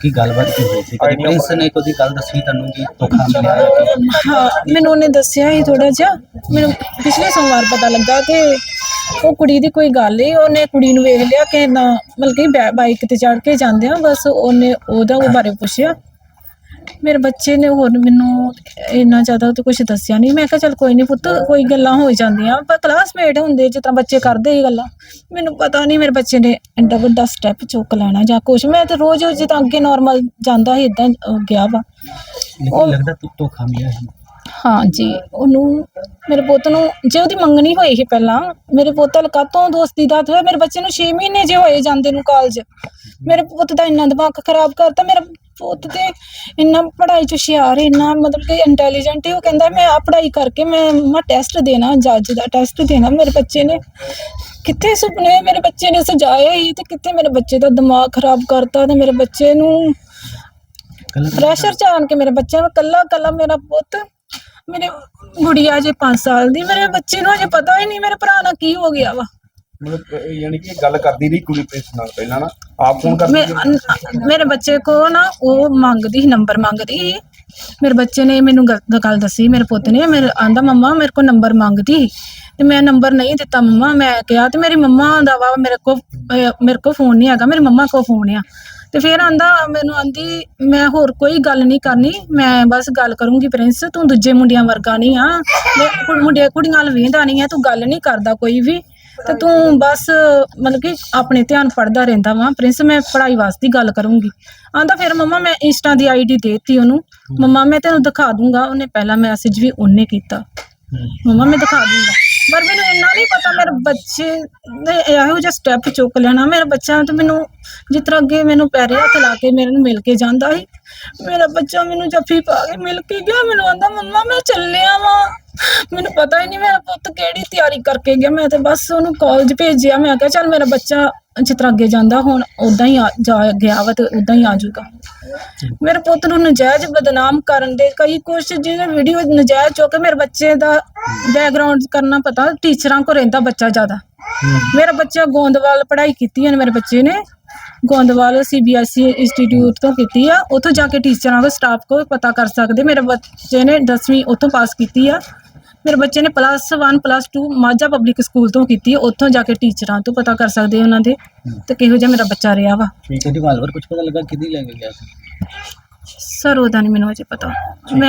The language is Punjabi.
ਕੀ ਗੱਲਬਾਤ ਕੀ ਹੋਈ ਸੀ? ਕਦੀ ਪੁਲਿਸ ਨੇ ਕੋਈ ਗੱਲ ਦੱਸੀ ਤੁਹਾਨੂੰ ਕਿ ਧੋਖਾ ਮਿਲਿਆ ਹੈ ਕਿ? ਹਾਂ ਮੈਨੂੰ ਉਹਨੇ ਦੱਸਿਆ ਸੀ ਥੋੜਾ ਜਿਹਾ। ਮੈਨੂੰ ਪਿਛਲੇ ਸੋਮਵਾਰ ਪਤਾ ਲੱਗਾ ਕਿ ਉਹ ਕੁੜੀ ਦੀ ਕੋਈ ਗੱਲ ਏ। ਉਹਨੇ ਕੁੜੀ ਨੂੰ ਵੇਖ ਲਿਆ ਕਿ ਨਾ ਮਤਲਬ ਕਿ ਬੈ- ਬਾਈਕ ਤੇ ਚੜ ਕੇ ਜਾਂਦੇ ਆ। ਬਸ ਉਹਨੇ ਉਹਦਾ ਉਹ ਬਾਰੇ ਪੁੱਛਿਆ। ਮੇਰੇ ਬੱਚੇ ਨੇ ਹੋਰ ਮੈਨੂੰ ਇੰਨਾ ਜ਼ਿਆਦਾ ਤਾਂ ਕੁਝ ਦੱਸਿਆ ਨਹੀਂ ਮੈਂ ਕਿਹਾ ਚਲ ਕੋਈ ਨਹੀਂ ਪੁੱਤ ਕੋਈ ਗੱਲਾਂ ਹੋ ਜਾਂਦੀਆਂ। ਪਰ ਕਲਾਸਮੇਟ ਹੁੰਦੇ ਜਿਸ ਤਰ੍ਹਾਂ ਬੱਚੇ ਕਰਦੇ ਹੀ ਗੱਲਾਂ। ਮੈਨੂੰ ਪਤਾ ਨਹੀਂ ਮੇਰੇ ਬੱਚੇ ਨੇ ਐਡਾ ਵੱਡਾ ਸਟੈਪ ਚੁੱਕ ਲੈਣਾ ਜਾਂ ਕੁਝ ਮੈਂ ਤਾਂ ਰੋਜ਼ ਜਿੱਦਾਂ ਅੱਗੇ ਨਾਰਮਲ ਜਾਂਦਾ ਸੀ ਇਦਾਂ ਗਿਆ ਵਾ। ਲੇਕਿਨ ਲੱਗਦਾ ਤੂੰ ਧੋਖਾ ਮਿਲਿਆ ਹੈ ਹਾਂਜੀ ਉਹਨੂੰ ਮੇਰੇ ਪੁੱਤ ਨੂੰ ਜੇ ਉਹਦੀ ਮੰਗਣੀ ਹੋਈ ਸੀ ਪਹਿਲਾਂ ਮੇਰੇ ਪੁੱਤ ਹਲ ਕਾਤੋਂ ਦੋਸਤੀ ਦਾ ਹੋਇਆ? ਮੇਰੇ ਬੱਚੇ ਨੂੰ 6 ਮਹੀਨੇ ਜੇ ਹੋਏ ਜਾਂਦੇ ਨੂੰ ਕਾਲਜ ਮੇਰੇ ਪੁੱਤ ਦਾ ਇੰਨਾ ਦਿਮਾਗ ਖਰਾਬ ਕਰਤਾ ਮੇਰਾ ਪੁੱਤ ਤੇ ਇੰਨਾ ਪੜ੍ਹਾਈ ਚ ਹੁਸ਼ਿਆਰ ਇੰਨਾ ਮਤਲਬ ਕਿ ਇੰਟੈਲੀਜੈਂਟ ਹੈ ਉਹ ਕਹਿੰਦਾ ਮੈਂ ਆ ਪੜ੍ਹਾਈ ਕਰਕੇ ਮੈਂ ਮੈਂ ਟੈਸਟ ਦੇਣਾ ਜੱਜ ਦਾ ਟੈਸਟ ਦੇਣਾ ਮੇਰੇ ਬੱਚੇ ਨੇ ਕਿੱਥੇ ਸੁਪਨੇ ਮੇਰੇ ਬੱਚੇ ਨੇ ਸਜਾਏ ਹੀ ਤੇ ਕਿੱਥੇ ਮੇਰੇ ਬੱਚੇ ਦਾ ਦਿਮਾਗ ਖਰਾਬ ਕਰਤਾ ਤੇ ਮੇਰੇ ਬੱਚੇ ਨੂੰ ਪ੍ਰੈਸ਼ਰ ਚ ਆਣ ਕੇ ਮੇਰੇ ਬੱਚਿਆਂ ਨੂੰ ਕੱਲਾ ਕੱਲਾ ਮੇਰਾ ਪੁੱਤ ਮੇਰੇ ਗੁੜੀਆ ਜੇ 5 ਸਾਲ ਦੀ ਮੇਰੇ ਬੱਚੇ ਨੂੰ ਅਜੇ ਪਤਾ ਹੀ ਨਹੀਂ ਮੇਰੇ ਭਰਾ ਨਾਲ ਕੀ ਹੋ ਗਿਆ ਵਾ। ਮਤਲਬ ਅਹ ਯਾਨੀ ਕਿ ਇਹ ਗੱਲ ਕਰਦੀ ਰਹੀ ਕੁੜੀ ਪ੍ਰਿੰਸ ਨਾਲ ਪਹਿਲਾਂ ਨਾ। ਆਪ ਫੋਨ ਕਰਦੀ ਮੇ- ਅਨ- ਮੇਰੇ ਬੱਚੇ ਕੋ ਨਾ ਉਹ ਮੰਗਦੀ ਸੀ ਨੰਬਰ ਮੰਗਦੀ ਸੀ। ਮੇਰੇ ਬੱਚੇ ਨੇ ਮੈਨੂੰ ਗਲ- ਗੱਲ ਦੱਸੀ ਮੇਰੇ ਪੁੱਤ ਨੇ ਮੇਰੇ ਆਂਦਾ ਮੰਮਾ ਮੇਰੇ ਕੋ ਨੰਬਰ ਮੰਗਦੀ ਸੀ। ਤੇ ਮੈਂ ਨੰਬਰ ਨਹੀਂ ਦਿੱਤਾ ਮੰਮਾ ਮੈਂ ਕਿਹਾ ਤੇ ਮੇਰੀ ਮੰਮਾ ਦਾ ਵਾ ਮੇਰੇ ਕੋ ਅਹ ਮੇਰੇ ਕੋ ਫੋਨ ਨਹੀਂ ਹੈਗਾ ਮੇਰੀ ਮੰਮਾ ਕੋ ਫੋਨ ਆ। ਤੇ ਫਿਰ ਆਂਦਾ ਮੈਨੂੰ ਆਂਦੀ ਮੈਂ ਹੋਰ ਕੋਈ ਗੱਲ ਨਹੀਂ ਕਰਨੀ ਮੈਂ ਬਸ ਗੱਲ ਕਰੂੰਗੀ ਪ੍ਰਿੰਸ ਤੂੰ ਦੂਜੇ ਮੁੰਡਿਆਂ ਵਰਗਾ ਨਹੀਂ ਆ। ਮੈਂ ਕੁ- ਮੁੰਡੇ ਕੁੜੀਆਂ ਨਾਲ ਵੇਂਦਾ ਨਹੀਂ ਆ ਤੂੰ ਗੱਲ ਨਹੀਂ ਕਰਦਾ ਕੋਈ ਵੀ। ਤੇ ਤੂੰ ਬਸ ਮਤਲਬ ਕਿ ਆਪਣੇ ਧਿਆਨ ਪੜਦਾ ਰਹਿੰਦਾ ਵਾ। ਪ੍ਰਿੰਸ ਮੈਂ ਪੜ੍ਹਾਈ ਵਾਸਤੇ ਗੱਲ ਕਰੂੰਗੀ। ਆਂਦਾ ਫਿਰ ਮੰਮਾ ਮੈਂ ਇੰਸਟਾ ਦੀ ਆਈਡੀ ਦੇਤੀ ਉਹਨੂੰ। ਮੰਮਾ ਮੈਂ ਤੈਨੂੰ ਦਿਖਾ ਦੂੰਗਾ। ਉਹਨੇ ਪਹਿਲਾ ਮੈਸੇਜ ਵੀ ਉਹਨੇ ਕੀਤਾ। ਮੰਮਾ ਮੈਂ ਦਿਖਾ ਦੂੰਗਾ। ਪਰ ਮੈਨੂੰ ਇੰਨਾ ਨਹੀਂ ਪਤਾ ਮੇਰੇ ਬੱਚੇ ਨੇ ਇਹੋ ਜਿਹਾ ਸਟੈਪ ਚੁੱਕ ਲੈਣਾ। ਮੇਰੇ ਬੱਚਾ ਤੇ ਮੈਨੂੰ ਜਿਸ ਤਰ੍ਹਾਂ ਅੱਗੇ ਮੈਨੂੰ ਪੈਰੇ ਹੱਥ ਲਾ ਕੇ ਮੇਰੇ ਨੂੰ ਮਿਲ ਕੇ ਜਾਂਦਾ ਸੀ। ਮੇਰਾ ਬੱਚਾ ਮੈਨੂੰ ਜੱਫੀ ਪਾ ਕੇ ਮਿਲ ਕੇ ਗਿਆ। ਮੈਨੂੰ ਆਂਦਾ ਮੰਮਾ ਮੈਂ ਚੱਲਿਆ ਵਾਂ। ਮੈਨੂੰ ਪਤਾ ਹੀ ਨਹੀਂ ਮੇਰਾ ਪੁੱਤ ਕਿਹੜੀ ਤਿਆਰੀ ਕਰਕੇ ਗਿਆ। ਮੈਂ ਤੇ ਬਸ ਉਹਨੂੰ ਕਾਲਜ ਭੇਜਿਆ। ਮੈਂ ਕਿਹਾ ਚੱਲ ਮੇਰਾ ਬੱਚਾ ਤਰ੍ਹਾਂ ਅੱਗੇ ਜਾਂਦਾ ਹੁਣ ਉਦਾਂ ਹੀ ਆ- ਜਾ ਗਿਆ ਵਾ ਤੇ ਉਦਾਂ ਹੀ ਆ ਜਾਊਗਾ। ਮੇਰੇ ਪੁੱਤ ਨੂੰ ਨਜਾਇਜ਼ ਬਦਨਾਮ ਕਰਨ ਦੇ ਕਈ ਕੁਛ ਜਿਹੜੇ ਵੀਡੀਓ ਨਜਾਇਜ਼ ਚੁੱਕ ਕੇ ਮੇਰੇ ਬੱਚੇ ਦਾ ਬੈਕਗ੍ਰਾਉਂਡ ਕਰਨਾ ਪਤਾ ਟੀਚਰਾਂ ਕੋ ਰਹਿੰਦਾ ਬੱਚਾ ਜ਼ਿਆਦਾ। ਮੇਰਾ ਬੱਚਾ ਗੋਂਦਵਾਲ ਪੜ੍ਹਾਈ ਕੀਤੀ ਹੈ ਮੇਰੇ ਬੱਚੇ ਨੇ। ਗੋਂਦਵਾਲ ਸੀਬੀਐਸਈ ਇੰਸਟੀਚਿਊਟ ਤੋਂ ਕੀਤੀ ਆ। ਉੱਥੋਂ ਜਾ ਕੇ ਟੀਚਰਾਂ ਕੋ ਸਟਾਫ ਕੋ ਪਤਾ ਕਰ ਸਕਦੇ। ਮੇਰੇ ਬੱਚੇ ਨੇ 10ਵੀਂ ਉੱਥੋਂ ਪਾਸ ਕੀਤੀ ਆ। ਮੇਰੇ ਬੱਚੇ ਨੇ plus 1 plus 2 Majha public school ਤੋਂ ਕੀਤੀ ਹੈ। ਉੱਥੋਂ ਜਾ ਕੇ ਟੀਚਰਾਂ ਤੋਂ ਪਤਾ ਕਰ ਸਕਦੇ ਉਹਨਾਂ ਦੇ। ਤੇ ਕਿਹੋ ਜਿਹਾ ਮੇਰਾ ਬੱਚਾ ਰਿਹਾ ਵਾ। ਠੀਕ ਹੈ ਰਿਵਾਲਵਰ ਕੁਝ ਪਤਾ ਲੱਗਾ? ਕਿਹਦੀ ਲੈ ਕੇ ਗਿਆ ਸੀ? ਸਰ ਉਹਦਾ ਨਹੀਂ ਮੈਨੂੰ ਅਜੇ ਪਤਾ। ਮੈਂ